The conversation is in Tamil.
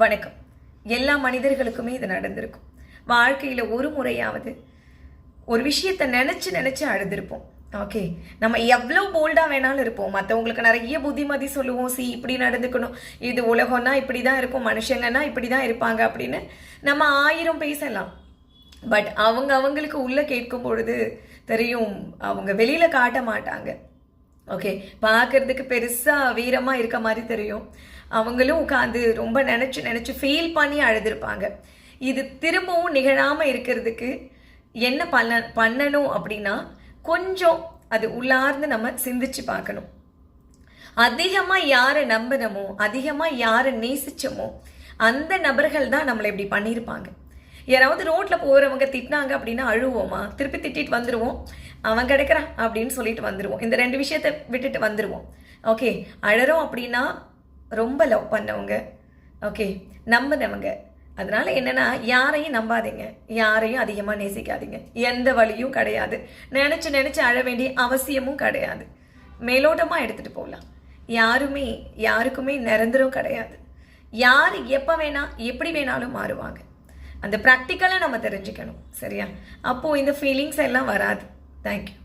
வணக்கம். எல்லா மனிதர்களுக்குமே இது நடந்திருக்கும். வாழ்க்கையில் ஒரு முறையாவது ஒரு விஷயத்தை நினச்சி நினச்சி அழுதுருப்போம். ஓகே நம்ம எவ்வளோ போல்டாக வேணாலும் இருப்போம். மற்றவங்களுக்கு நிறைய புத்திமதி சொல்லுவோம். சி இப்படி நடந்துக்கணும். இது உலகம்னா இப்படி தான் இருக்கும். மனுஷங்கன்னா இப்படி தான் இருப்பாங்க. அப்படின்னு நம்ம ஆயிரம் பேசலாம். பட் அவங்க அவங்களுக்கு உள்ளே கேட்கும் பொழுது தெரியும் அவங்க வெளியில் காட்ட மாட்டாங்க. ஓகே பார்க்கறதுக்கு பெருசா வீரமா இருக்க மாதிரி தெரியும். அவங்களும் உட்காந்து ரொம்ப நினைச்சு நினைச்சு ஃபீல் பண்ணி அழுதுருப்பாங்க. இது திரும்பவும் நிகழாம இருக்கிறதுக்கு என்ன பண்ண பண்ணணும் அப்படின்னா கொஞ்சம் அது உள்ளார்ந்து நம்ம சிந்திச்சு பார்க்கணும். அதிகமாக யாரை நம்பினமோ அதிகமாக யாரை நேசிச்சோமோ அந்த நபர்கள் தான் நம்மளை இப்படி பண்ணியிருப்பாங்க யாராவது ரோட்டில் போகிறவங்க திட்டினாங்க அப்படின்னா அழுவோமா? திருப்பி திட்டிட்டு வந்துடுவோம் அவன் கிடைக்கிறான் அப்படின்னு சொல்லிட்டு வந்துடுவோம் இந்த ரெண்டு விஷயத்தை விட்டுட்டு வந்துடுவோம் ஓகே அழறோம் அப்படின்னா ரொம்ப லவ் பண்ணவங்க. ஓகே நம்பினவங்க. அதனால என்னன்னா யாரையும் நம்பாதீங்க. யாரையும் அதிகமாக நேசிக்காதீங்க. எந்த வழியும் கிடையாது. நினச்சி நினச்சி அழ வேண்டிய அவசியமும் கிடையாது. மேலோட்டமாக எடுத்துகிட்டு போகலாம். யாருமே யாருக்குமே நிரந்தரம் கிடையாது. யார் எப்போ வேணால் எப்படி வேணாலும் மாறுவாங்க. அந்த ப்ராக்டிக்கலாக நம்ம தெரிஞ்சுக்கணும். சரியா? அப்போது இந்த ஃபீலிங்ஸ் எல்லாம் வராது. Thank you.